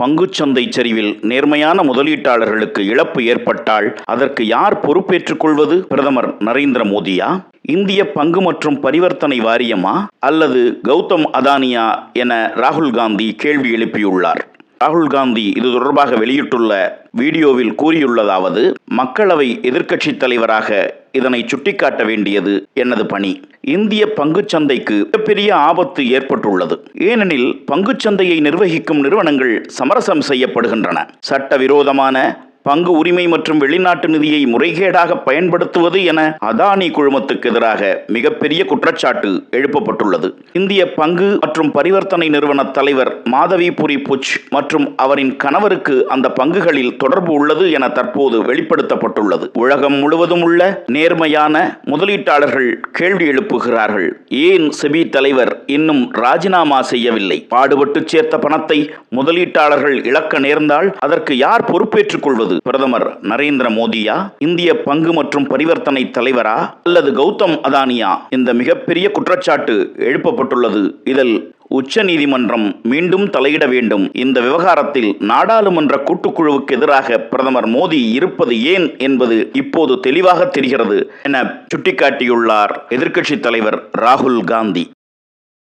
பங்குச்சந்தை சரிவில் நேர்மையான முதலீட்டாளர்களுக்கு இழப்பு ஏற்பட்டால் அதற்கு யார் பொறுப்பேற்றுக் கொள்வது? பிரதமர் நரேந்திர மோடியா? இந்திய பங்கு மற்றும் பரிவர்த்தனை வாரியமா? அல்லது கௌதம் அதானியா என ராகுல் காந்தி கேள்வி எழுப்பியுள்ளார். ராகுல் காந்தி இது தொடர்பாக வெளியிட்டுள்ள வீடியோவில் கூறியுள்ளதாவது மக்களவை எதிர்க்கட்சித் தலைவராக இதனை சுட்டிக்காட்ட வேண்டியது எனது பணி. இந்திய பங்குச்சந்தைக்கு மிகப்பெரிய ஆபத்து ஏற்பட்டுள்ளது. ஏனெனில் பங்குச்சந்தையை நிர்வகிக்கும் நிறுவனங்கள் சமரசம் செய்யப்படுகின்றன. சட்டவிரோதமான பங்கு உரிமை மற்றும் வெளிநாட்டு நிதியை முறைகேடாக பயன்படுத்துவது என அதானி குழுமத்துக்கு எதிராக மிகப்பெரிய குற்றச்சாட்டு எழுப்பப்பட்டுள்ளது. இந்திய பங்கு மற்றும் பரிவர்த்தனை நிறுவன தலைவர் மாதவி புரி புச் மற்றும் அவரின் கணவருக்கு அந்த பங்குகளில் தொடர்பு உள்ளது என தற்போது வெளிப்படுத்தப்பட்டுள்ளது. உலகம் முழுவதும் உள்ள நேர்மையான முதலீட்டாளர்கள் கேள்வி எழுப்புகிறார்கள். ஏன் செபி தலைவர் இன்னும் ராஜினாமா செய்யவில்லை? பாடுபட்டு சேர்த்த பணத்தை முதலீட்டாளர்கள் இழக்க நேர்ந்தால் அதற்கு யார் பொறுப்பேற்றுக் கொள்வது? பிரதமர் நரேந்திர மோடியா? இந்திய பங்கு மற்றும் பரிவர்த்தனை தலைவரா? அல்லது கௌதம் அதானியா? இந்த மிகப்பெரிய குற்றச்சாட்டு எழுப்பப்பட்டுள்ளது. இதில் உச்ச நீதிமன்றம் மீண்டும் தலையிட வேண்டும். இந்த விவகாரத்தில் நாடாளுமன்ற கூட்டுக்குழுவுக்கு எதிராக பிரதமர் மோடி இருப்பது ஏன் என்பது இப்போது தெளிவாக தெரிகிறது என சுட்டிக்காட்டியுள்ளார் எதிர்க்கட்சித் தலைவர் ராகுல் காந்தி.